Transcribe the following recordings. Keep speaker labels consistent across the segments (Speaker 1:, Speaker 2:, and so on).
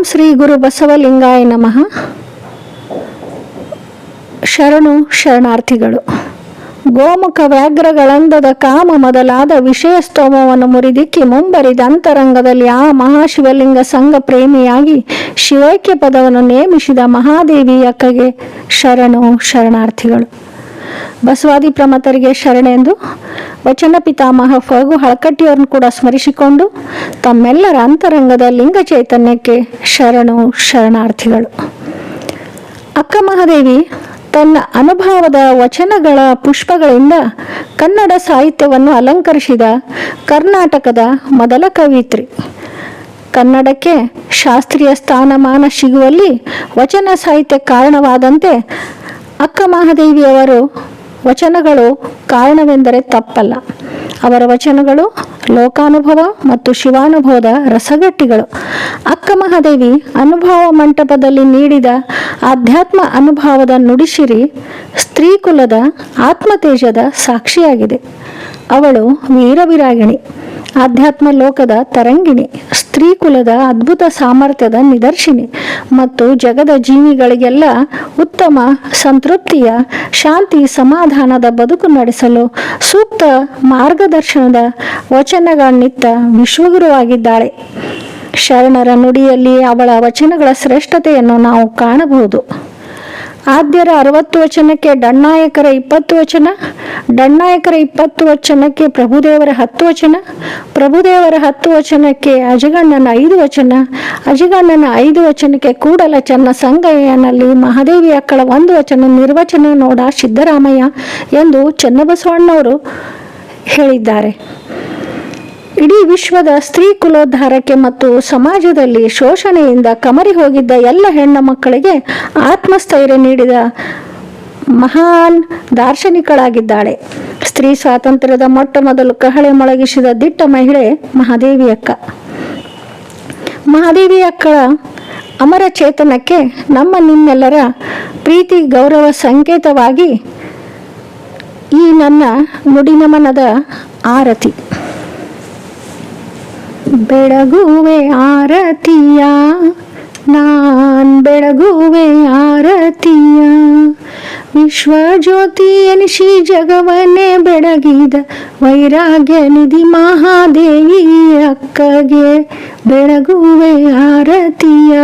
Speaker 1: ಓಂ ಶ್ರೀ ಗುರು ಬಸವಲಿಂಗಾಯ ನಮಃ. ಶರಣು ಶರಣಾರ್ಥಿಗಳು, ಗೋಮುಖ ವ್ಯಾಘ್ರಗಳಂದದ ಕಾಮ ಮೊದಲಾದ ವಿಷಯ ಸ್ತೋಮವನ್ನು ಮುರಿದಿಕ್ಕಿ ಮುಂಬರಿದ ಅಂತರಂಗದಲ್ಲಿ ಆ ಮಹಾಶಿವಲಿಂಗ ಸಂಘ ಪ್ರೇಮಿಯಾಗಿ ಶಿವೈಕ್ಯ ಪದವನ್ನು ನೇಮಿಸಿದ ಮಹಾದೇವಿಯಕ್ಕಗೆ ಶರಣು ಶರಣಾರ್ಥಿಗಳು. ಬಸವಾದಿ ಪ್ರಮತರಿಗೆ ಶರಣೆಂದು ವಚನ ಪಿತಾಮಹ ಫಗು ಹಳಕಟ್ಟಿಯವರನ್ನು ಕೂಡ ಸ್ಮರಿಸಿಕೊಂಡು ತಮ್ಮೆಲ್ಲರ ಅಂತರಂಗದ ಲಿಂಗ ಚೈತನ್ಯಕ್ಕೆ ಶರಣು ಶರಣಾರ್ಥಿಗಳು. ಅಕ್ಕ ಮಹಾದೇವಿ, ತನ್ನ ಅನುಭವದ ವಚನಗಳ ಪುಷ್ಪಗಳಿಂದ ಕನ್ನಡ ಸಾಹಿತ್ಯವನ್ನು ಅಲಂಕರಿಸಿದ ಕರ್ನಾಟಕದ ಮೊದಲ ಕವಿತ್ರಿ. ಕನ್ನಡಕ್ಕೆ ಶಾಸ್ತ್ರೀಯ ಸ್ಥಾನಮಾನ ಸಿಗುವಲ್ಲಿ ವಚನ ಸಾಹಿತ್ಯ ಕಾರಣವಾದಂತೆ ಅಕ್ಕ ಮಹಾದೇವಿಯವರು ವಚನಗಳು ಕಾರಣವೆಂದರೆ ತಪ್ಪಲ್ಲ. ಅವರ ವಚನಗಳು ಲೋಕಾನುಭವ ಮತ್ತು ಶಿವಾನುಭವದ ರಸಗಟ್ಟಿಗಳು. ಅಕ್ಕ ಮಹಾದೇವಿ ಅನುಭವ ಮಂಟಪದಲ್ಲಿ ನೀಡಿದ ಆಧ್ಯಾತ್ಮ ಅನುಭವದ ನುಡಿಸಿರಿ ಸ್ತ್ರೀ ಕುಲದ ಆತ್ಮತೇಜದ ಸಾಕ್ಷಿಯಾಗಿದೆ. ಅವಳು ವೀರವಿರಾಗಿಣಿ. ಆಧ್ಯಾತ್ಮ ಲೋಕದ ತರಂಗಿಣಿ, ಸ್ತ್ರೀ ಕುಲದ ಅದ್ಭುತ ಸಾಮರ್ಥ್ಯದ ನಿದರ್ಶಿನಿ ಮತ್ತು ಜಗದ ಜೀವಿಗಳಿಗೆಲ್ಲ ಉತ್ತಮ ಸಂತೃಪ್ತಿಯ, ಶಾಂತಿ ಸಮಾಧಾನದ ಬದುಕು ನಡೆಸಲು ಸೂಕ್ತ ಮಾರ್ಗದರ್ಶನದ ವಚನಗಳನ್ನಿತ್ತ ವಿಶ್ವಗುರುವಾಗಿದ್ದಾಳೆ. ಶರಣರ ನುಡಿಯಲ್ಲಿ ಅವಳ ವಚನಗಳ ಶ್ರೇಷ್ಠತೆಯನ್ನು ನಾವು ಕಾಣಬಹುದು. ಆದ್ಯರ ಅರವತ್ತು ವಚನಕ್ಕೆ ಡಣ್ಣಾಯಕರ ಇಪ್ಪತ್ತು ವಚನ, ಡಣ್ಣಾಯಕರ ಇಪ್ಪತ್ತು ವಚನಕ್ಕೆ ಪ್ರಭುದೇವರ ಹತ್ತು ವಚನ, ಪ್ರಭುದೇವರ ಹತ್ತು ವಚನಕ್ಕೆ ಅಜಗಣ್ಣನ ಐದು ವಚನ, ಅಜಗಣ್ಣನ ಐದು ವಚನಕ್ಕೆ ಕೂಡಲ ಚನ್ನ ಸಂಗಯ್ಯನಲ್ಲಿ ಮಹಾದೇವಿ ಅಕ್ಕಳ ಒಂದು ವಚನ ನಿರ್ವಚನ ನೋಡ ಸಿದ್ದರಾಮಯ್ಯ ಎಂದು ಚನ್ನಬಸವಣ್ಣವರು ಹೇಳಿದ್ದಾರೆ. ಇಡೀ ವಿಶ್ವದ ಸ್ತ್ರೀ ಕುಲೋದ್ಧಾರಕ್ಕೆ ಮತ್ತು ಸಮಾಜದಲ್ಲಿ ಶೋಷಣೆಯಿಂದ ಕಮರಿ ಹೋಗಿದ್ದ ಎಲ್ಲ ಹೆಣ್ಣ ಮಕ್ಕಳಿಗೆ ಆತ್ಮಸ್ಥೈರ್ಯ ನೀಡಿದ ಮಹಾನ್ ದಾರ್ಶನಿಕಳಾಗಿದ್ದಾಳೆ. ಸ್ತ್ರೀ ಸ್ವಾತಂತ್ರ್ಯದ ಮೊಟ್ಟ ಮೊದಲು ಕಹಳೆ ಮೊಳಗಿಸಿದ ದಿಟ್ಟ ಮಹಿಳೆ ಮಹಾದೇವಿ ಅಕ್ಕ. ಮಹಾದೇವಿ ಅಕ್ಕಳ ಅಮರ ಚೇತನಕ್ಕೆ ನಮ್ಮ ನಿಮ್ಮೆಲ್ಲರ ಪ್ರೀತಿ, ಗೌರವ ಸಂಕೇತವಾಗಿ ಈ ನನ್ನ ನುಡಿನಮನದ ಆರತಿ. ಬೆಳಗುವೆ ಆರತಿಯ, ನಾನ್ ಬೆಳಗುವೆ ಆರತಿಯ. ವಿಶ್ವಜ್ಯೋತಿ ಎನಿಸಿ ಜಗವನ್ನೇ ಬೆಳಗಿದ ವೈರಾಗ್ಯ ನಿಧಿ ಮಹಾದೇವಿ ಅಕ್ಕಗೆ ಬೆಳಗುವೆ ಆರತಿಯ,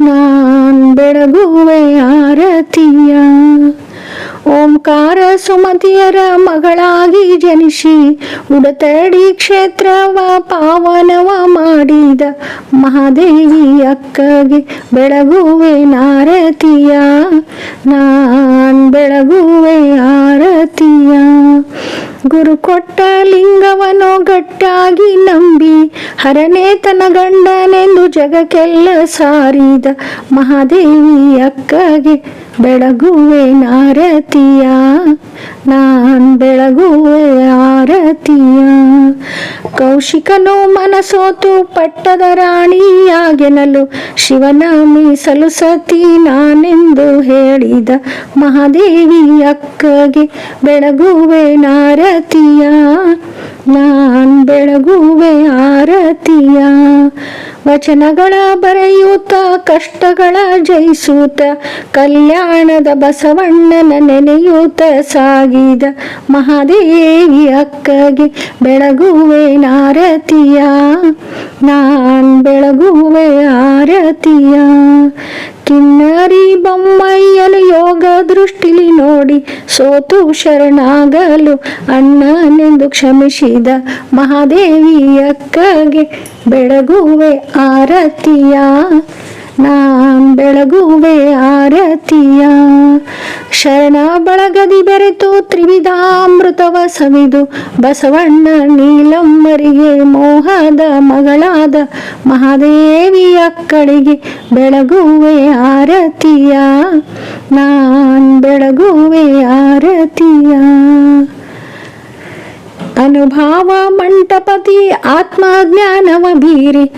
Speaker 1: ನಾನ್ ಬೆಳಗುವೆ ಆರತಿಯ. ಓಂಕಾರ ಸುಮತಿಯರ ಮಗಳಾಗಿ ಜನಿಸಿ ಉಡತಡಿ ಕ್ಷೇತ್ರವ ಪಾವನವ ಮಾಡಿದ ಮಹಾದೇವಿ ಅಕ್ಕಗೆ ಬೆಳಗುವೆ ನಾರತಿಯ. ನಾನ್ ಬೆಳಗುವೆ ಆರತಿಯ. ಗುರು ಕೊಟ್ಟ ಲಿಂಗವನು ಗಟ್ಟಾಗಿ ನಂಬಿ ಹರನೇ ತನ್ನ ಗಂಡನೆಂದು ಜಗಕ್ಕೆಲ್ಲ ಸಾರಿದ ಮಹಾದೇವಿ ಅಕ್ಕಗೆ ಬೆಳಗುವೆ ನಾರತಿಯ, ನಾನ್ ಬೆಳಗುವೆ ಆರತಿಯ. ಕೌಶಿಕನು ಮನಸೋತು ಪಟ್ಟದ ರಾಣಿಯಾಗೆನಲು, ಶಿವನ ಮೀಸಲು ಸತಿ ನಾನೆಂದು ಹೇಳಿದ ಮಹಾದೇವಿ ಅಕ್ಕಗೆ ಬೆಳಗುವೆ ನಾರತಿಯ. ನಾನ್ ಬೆಳಗುವೆ ಆರತಿಯ ವಚನಗಳ ಬರೆಯೂತ ಕಷ್ಟಗಳ ಜಯಿಸೂತ ಕಲ್ಯಾಣದ ಬಸವಣ್ಣನ ನೆನೆಯೂತ ಸಾಗಿದ ಮಹಾದೇವಿ ಅಕ್ಕಗೆ ಬೆಳಗುವೆ ನಾರತಿಯ. ನಾನ್ ಬೆಳಗುವೆ ಆರತಿಯ. ಕಿನ್ನರಿ ಬೊಮ್ಮಯ್ಯನು ಯೋಗ ದೃಷ್ಟಿಲಿ ನೋಡಿ ಸೋತು ಶರಣಾಗಲು ಅಣ್ಣನೆಂದು ಕ್ಷಮಿಸಿದ ಮಹಾದೇವಿ ಅಕ್ಕಗೆ ಬೆಳಗುವೆ ಆರತಿಯ, ನಾನ್ ಬೆಳಗುವೆ ಆರತಿಯ. ಶರಣ ಬಳಗದಿ ಬೆರೆತು ತ್ರಿವಿಧಾಮೃತವ ಸವಿದು ಬಸವಣ್ಣ ನೀಲಮ್ಮರಿಗೆ ಮೋಹದ ಮಗಳಾದ ಮಹಾದೇವಿಯ ಕಡೆಗೆ ಬೆಳಗುವೆ ಆರತಿಯ. ನಾನ್ ಬೆಳಗುವೆ ಆರತಿಯ. ಅನುಭಾವ ಮಂಟಪತಿ ಆತ್ಮಜ್ಞಾನವ ಬೀರಿ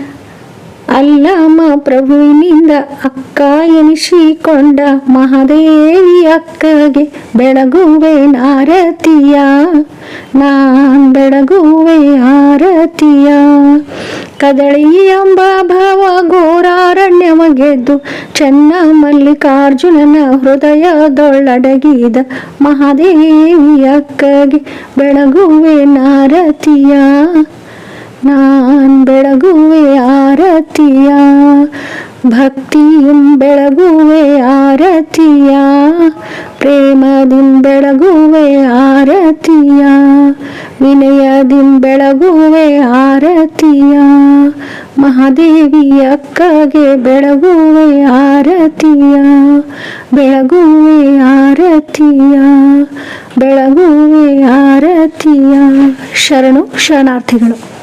Speaker 1: ಅಲ್ಲಮ ಪ್ರಭುವಿನಿಂದ ಅಕ್ಕ ಎನಿಸಿಕೊಂಡ ಮಹಾದೇವಿ ಅಕ್ಕಗೆ, ಬೆಳಗುವೆ ನಾರತಿಯ, ನಾನ್ ಬೆಳಗುವೆ ಆರತಿಯ. ಕದಳಿ ಎಂಬ ಭವ ಘೋರಾರಣ್ಯವ ಗೆದ್ದು, ಚೆನ್ನ ಮಲ್ಲಿಕಾರ್ಜುನನ ಹೃದಯದೊಳ್ಳಡಗಿದ ಮಹಾದೇವಿ ಅಕ್ಕಗೆ, ಬೆಳಗುವೆ ನಾರತಿಯ. ನಾನ್ ಬೆಳಗುವೆ ಆರತಿಯ ಭಕ್ತಿயும் ಬೆಳಗುವೆ ಆರತಿಯ ಪ್ರೇಮದಿಂ ಬೆಳಗುವೆ ಆರತಿಯ ವಿನಯದಿಂ ಬೆಳಗುವೆ ಆರತಿಯ, ಮಹಾದೇವಿಯ ಅಕ್ಕಗೆ ಬೆಳಗುವೆ ಆರತಿಯ ಬೆಳಗುವೆ ಆರತಿಯ ಬೆಳಗುವೆ ಆರತಿಯ. ಶರಣು ಶರಣಾರ್ಥಿಗಳು.